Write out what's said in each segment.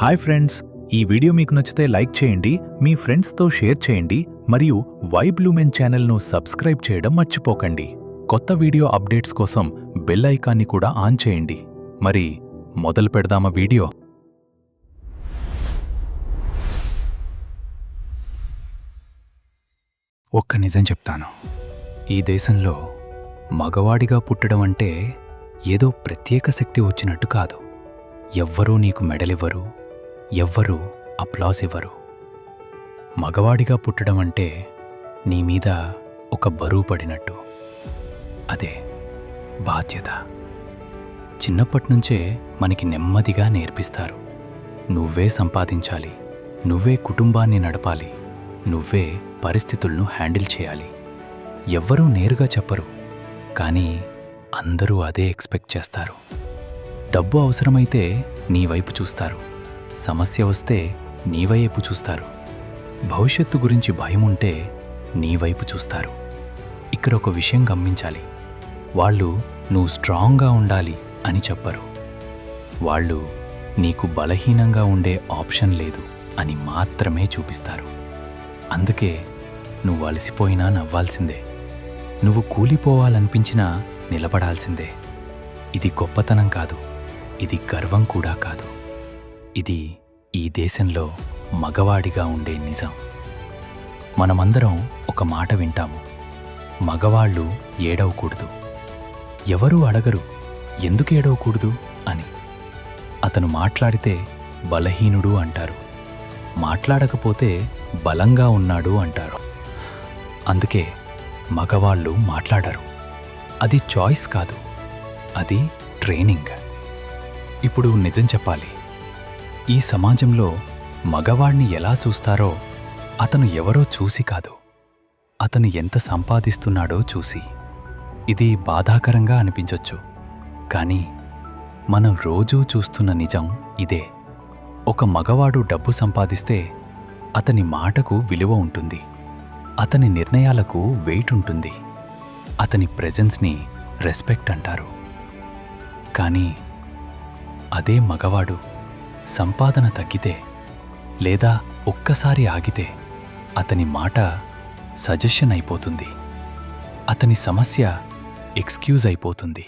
Hi friends ఈ video మీకు నచ్చితే లైక్ చేయండి మీ ఫ్రెండ్స్తో షేర్ చేయండి మరియు వైబ్ లూమెన్ ఛానల్ను సబ్స్క్రైబ్ చేయడం మర్చిపోకండి. కొత్త వీడియో అప్డేట్స్ కోసం బెల్ ఐకాన్ని కూడా ఆన్ చేయండి. మరి మొదలు పెడదామా వీడియో? ఒక్క నిజం చెప్తాను. ఈ దేశంలో మగవాడిగా పుట్టడం అంటే ఏదో ప్రత్యేక శక్తి వచ్చినట్టు కాదు. ఎవ్వరూ నీకు మెడలివ్వరు ఎవ్వరూ అప్లాస్ ఇవ్వరు. మగవాడిగా పుట్టడం అంటే నీ మీద ఒక బరువు పడినట్టు. అదే బాధ్యత. చిన్నప్పటినుంచే మనకి నెమ్మదిగా నేర్పిస్తారు. నువ్వే సంపాదించాలి. నువ్వే కుటుంబాన్ని నడపాలి. నువ్వే పరిస్థితులను హ్యాండిల్ చేయాలి. ఎవ్వరూ నేరుగా చెప్పరు. కానీ అందరూ అదే ఎక్స్పెక్ట్ చేస్తారు. డబ్బు అవసరమైతే నీ వైపు చూస్తారు. సమస్య వస్తే నీ వైపు చూస్తారు. భవిష్యత్తు గురించి భయం ఉంటే నీ వైపు చూస్తారు. ఇక్కడ ఒక విషయం గమనించాలి. వాళ్ళు నువ్వు స్ట్రాంగ్గా ఉండాలి అని చెప్పరు. వాళ్ళు నీకు బలహీనంగా ఉండే ఆప్షన్ లేదు అని మాత్రమే చూపిస్తారు. అందుకే నువ్వు అలసిపోయినా నవ్వాల్సిందే. నువ్వు కూలిపోవాలనిపించినా నిలబడాల్సిందే. ఇది గొప్పతనం కాదు. ఇది గర్వం కూడా కాదు. ఇది ఈ దేశంలో మగవాడిగా ఉండే నిజం. మనమందరం ఒక మాట వింటాము. మగవాళ్ళు ఏడవకూడదు. ఎవరూ అడగరు ఎందుకు ఏడవకూడదు అని. అతను మాట్లాడితే బలహీనుడు అంటారు. మాట్లాడకపోతే బలంగా ఉన్నాడు అంటారు. అందుకే మగవాళ్ళు మాట్లాడరు. అది చాయిస్ కాదు. అది ట్రైనింగ్. ఇప్పుడు నిజం చెప్పాలి. ఈ సమాజంలో మగవాణ్ణి ఎలా చూస్తారో అతను ఎవరో చూసి కాదు. అతను ఎంత సంపాదిస్తున్నాడో చూసి. ఇది బాధాకరంగా అనిపించొచ్చు. కానీ మనం రోజూ చూస్తున్న నిజం ఇదే. ఒక మగవాడు డబ్బు సంపాదిస్తే అతని మాటకు విలువ ఉంటుంది. అతని నిర్ణయాలకు వెయిట్ ఉంటుంది. అతని ప్రెజెన్స్ని రెస్పెక్ట్ అంటారు. కానీ అదే మగవాడు సంపాదన తగ్గితే లేదా ఒక్కసారి ఆగితే అతని మాట సజెషన్ అయిపోతుంది. అతని సమస్య ఎక్స్క్యూజ్ అయిపోతుంది.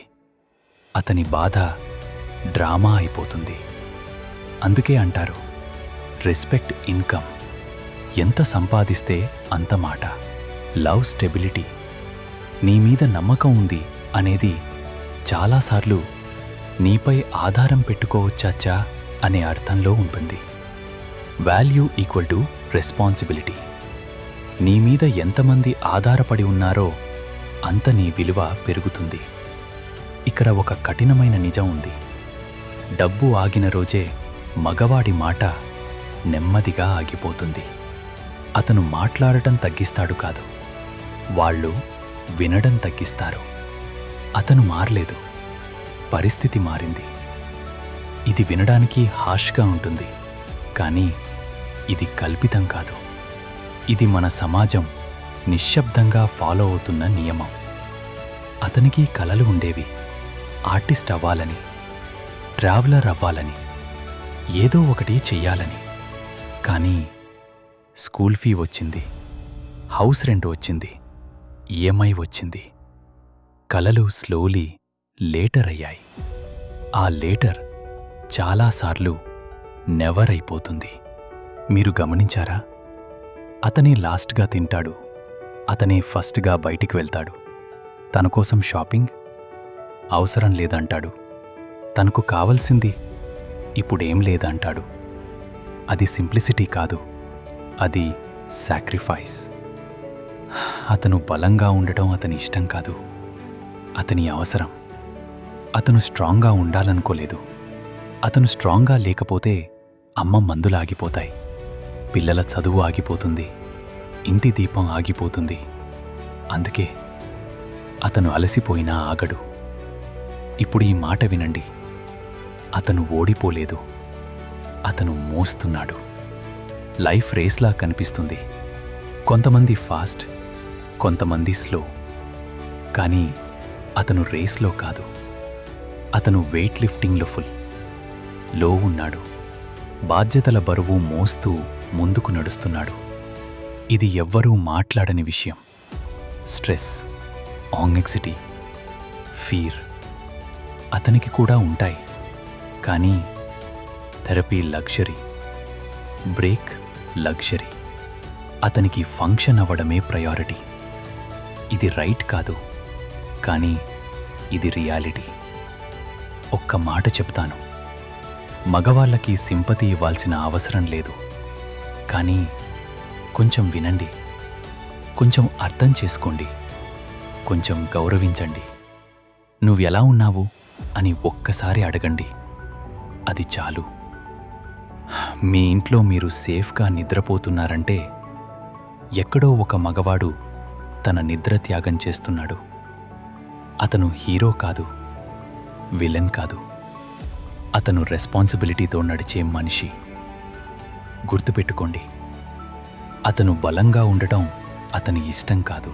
అతని బాధ డ్రామా అయిపోతుంది. అందుకే అంటారు రెస్పెక్ట్ ఇన్కమ్. ఎంత సంపాదిస్తే అంత మాట. Love stability. నీ మీద నమ్మకం ఉంది అనేది చాలాసార్లు నీపై ఆధారం పెట్టుకోవచ్చాచ్చా అనే అర్థంలో ఉంటుంది. Value equal to responsibility. నీ మీద ఎంతమంది ఆధారపడి ఉన్నారో అంత నీ విలువ పెరుగుతుంది. ఇక్కడ ఒక కఠినమైన నిజం ఉంది. డబ్బు ఆగిన రోజే మగవాడి మాట నెమ్మదిగా ఆగిపోతుంది. అతను మాట్లాడటం తగ్గిస్తాడు కాదు. వాళ్ళు వినడం తగ్గిస్తారు. అతను మారలేదు. పరిస్థితి మారింది. ఇది వినడానికి హాష్గా ఉంటుంది. కానీ ఇది కల్పితం కాదు. ఇది మన సమాజం నిశ్శబ్దంగా ఫాలో అవుతున్న నియమం. అతనికి కలలు ఉండేవి. ఆర్టిస్ట్ అవ్వాలని ట్రావెలర్ అవ్వాలని ఏదో ఒకటి చెయ్యాలని. కానీ స్కూల్ ఫీ వచ్చింది. హౌస్ రెంట్ వచ్చింది. ఈఎంఐ వచ్చింది. కలలు స్లోలీ లేటర్ అయ్యాయి. ఆ లేటర్ చాలాసార్లు నెవర్ అయిపోతుంది మీరు గమనించారా? అతనే లాస్ట్గా తింటాడు. అతనే ఫస్ట్గా బయటికి వెళ్తాడు. తన కోసం షాపింగ్? అవసరం లేదంటాడు. తనకు కావలసింది ఇప్పుడేం లేదంటాడు. అది సింప్లిసిటీ కాదు. అది సాక్రిఫైస్. అతను బలంగా ఉండటం అతని ఇష్టం కాదు. అతని అవసరం. అతను స్ట్రాంగ్గా ఉండాలనుకోలేదు. అతను స్ట్రాంగ్గా లేకపోతే అమ్మ మందులు ఆగిపోతాయి. పిల్లల చదువు ఆగిపోతుంది. ఇంటి దీపం ఆగిపోతుంది. అందుకే అతను అలసిపోయినా ఆగడు. ఇప్పుడు ఈ మాట వినండి. అతను ఓడిపోలేదు. అతను మోస్తున్నాడు. లైఫ్ రేస్లా కనిపిస్తుంది. కొంతమంది ఫాస్ట్ కొంతమంది స్లో. కానీ అతను రేస్లో కాదు. అతను వెయిట్ లిఫ్టింగ్లో ఫుల్. లో ఉన్నాడు బాధ్యతల బరువు మోస్తూ ముందుకు నడుస్తున్నాడు. ఇది ఎవ్వరూ మాట్లాడని విషయం. స్ట్రెస్ ఆంగ్జైటీ ఫీర్ అతనికి కూడా ఉంటాయి. కానీ థెరపీ లగ్జరీ బ్రేక్ లగ్జరీ అతనికి ఫంక్షన్ అవ్వడమే ప్రయారిటీ. ఇది రైట్ కాదు కానీ ఇది రియాలిటీ. ఒక్క మాట చెప్తాను. మగవాళ్ళకి సింపతి ఇవ్వాల్సిన అవసరం లేదు. కానీ కొంచెం వినండి. కొంచెం అర్థం చేసుకోండి. కొంచెం గౌరవించండి. నువ్వెలా ఉన్నావు? అని ఒక్కసారి అడగండి. అది చాలు. మీ ఇంట్లో మీరు సేఫ్గా నిద్రపోతున్నారంటే ఎక్కడో ఒక మగవాడు తన నిద్ర త్యాగం చేస్తున్నాడు. అతను హీరో కాదు. విలన్ కాదు. అతను రెస్పాన్సిబిలిటీతో నడిచే మనిషి. గుర్తుపెట్టుకోండి అతను బలంగా ఉండటం అతని ఇష్టం కాదు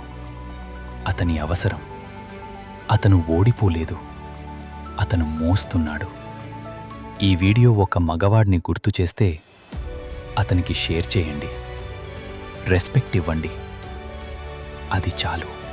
అతని అవసరం. అతను ఓడిపోలేదు అతను మోస్తున్నాడు. ఈ వీడియో ఒక మగవాడిని గుర్తు చేస్తే అతనికి షేర్ చేయండి. రెస్పెక్ట్ ఇవ్వండి. అది చాలు.